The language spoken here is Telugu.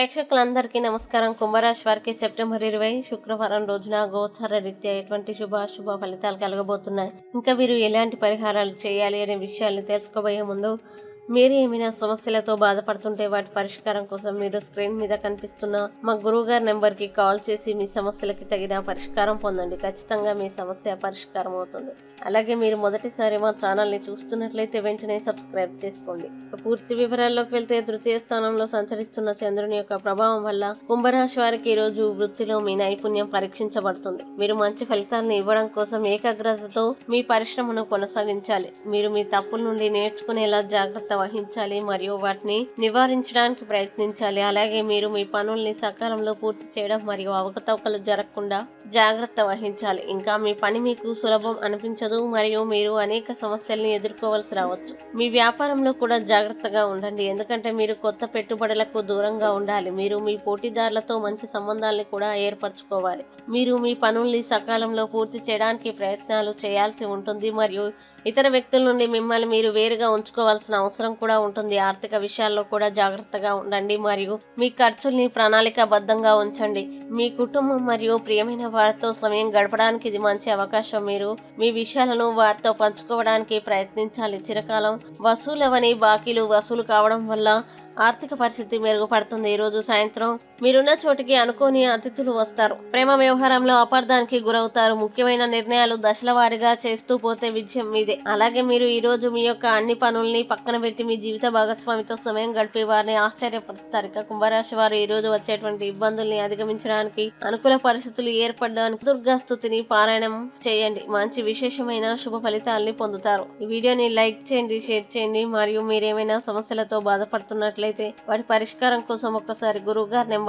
ప్రేక్షకులందరికీ నమస్కారం. కుంభరాశి వారికి సెప్టెంబర్ ఇరవై శుక్రవారం రోజున గోచార రీత్యా ఎటువంటి శుభాశుభ ఫలితాలు కలగబోతున్నాయి? ఇంకా వీరు ఎలాంటి పరిహారాలు చేయాలి అనే విషయాలను తెలుసుకోబోయే ముందు మీరు ఏమైనా సమస్యలతో బాధపడుతుంటే వాటి పరిష్కారం కోసం మీరు స్క్రీన్ మీద కనిపిస్తున్న మా గురువు గారి నెంబర్కి కాల్ చేసి మీ సమస్యలకి తగిన పరిష్కారం పొందండి. ఖచ్చితంగా మీ సమస్య పరిష్కారం అవుతుంది. అలాగే మీరు మొదటిసారి మా ఛానల్ని చూస్తున్నట్లయితే వెంటనే సబ్స్క్రైబ్ చేసుకోండి. పూర్తి వివరాల్లోకి వెళ్తే తృతీయ స్థానంలో సంచరిస్తున్న చంద్రుని యొక్క ప్రభావం వల్ల కుంభరాశి వారికి ఈ రోజు వృత్తిలో మీ నైపుణ్యం పరీక్షించబడుతుంది. మీరు మంచి ఫలితాలను ఇవ్వడం కోసం ఏకాగ్రతతో మీ పరిశ్రమను కొనసాగించాలి. మీరు మీ తప్పుల నుండి నేర్చుకునేలా జాగ్రత్త వహించాలి మరియు వాటిని నివారించడానికి ప్రయత్నించాలి. అలాగే మీరు మీ పనుల్ని సకాలంలో పూర్తి చేయడం మరియు అవకతవకలు జరగకుండా జాగ్రత్త వహించాలి. ఇంకా మీ పని మీకు సులభం అనిపించదు మరియు మీరు అనేక సమస్యల్ని ఎదుర్కోవాల్సి రావచ్చు. మీ వ్యాపారంలో కూడా జాగ్రత్తగా ఉండండి. ఎందుకంటే మీరు కొత్త పెట్టుబడులకు దూరంగా ఉండాలి. మీరు మీ పోటీదారులతో మంచి సంబంధాలను కూడా ఏర్పరచుకోవాలి. మీరు మీ పనుల్ని సకాలంలో పూర్తి చేయడానికి ప్రయత్నాలు చేయాల్సి ఉంటుంది మరియు ఇతర వ్యక్తుల నుండి మిమ్మల్ని మీరు వేరుగా ఉంచుకోవాల్సిన అవసరం కూడా ఉంటుంది. ఆర్థిక విషయాల్లో కూడా జాగ్రత్తగా ఉండండి మరియు మీ ఖర్చుల్ని ప్రణాళికాబద్ధంగా ఉంచండి. మీ కుటుంబం మరియు ప్రియమైన వారితో సమయం గడపడానికి ఇది మంచి అవకాశం. మీరు మీ విషయాలను వారితో పంచుకోవడానికి ప్రయత్నించాలి. చిరకాలం వసూలవని బాకీలు వసూలు కావడం వల్ల ఆర్థిక పరిస్థితి మెరుగుపడుతుంది. ఈరోజు సాయంత్రం మీరున్న చోటికి అనుకోని అతిథులు వస్తారు. ప్రేమ వ్యవహారంలో అపార్థానికి గురవుతారు. ముఖ్యమైన నిర్ణయాలు దశల వారీగా చేస్తూ పోతే విజయం మీదే. అలాగే మీరు ఈ రోజు మీ యొక్క అన్ని పనుల్ని పక్కన పెట్టి మీ జీవిత భాగస్వామితో సమయం గడిపే వారిని ఆశ్చర్యపరుస్తారు. ఇక కుంభరాశి వారు ఈ రోజు వచ్చేటువంటి ఇబ్బందుల్ని అధిగమించడానికి అనుకూల పరిస్థితులు ఏర్పడడానికి దుర్గాస్థుతిని పారాయణం చేయండి. మంచి విశేషమైన శుభ ఫలితాల్ని పొందుతారు. ఈ వీడియోని లైక్ చేయండి షేర్ చేయండి. మరియు మీరేమైనా సమస్యలతో బాధపడుతున్నట్లయితే వాటి పరిష్కారం కోసం ఒక్కసారి గురువు గారి నెంబర్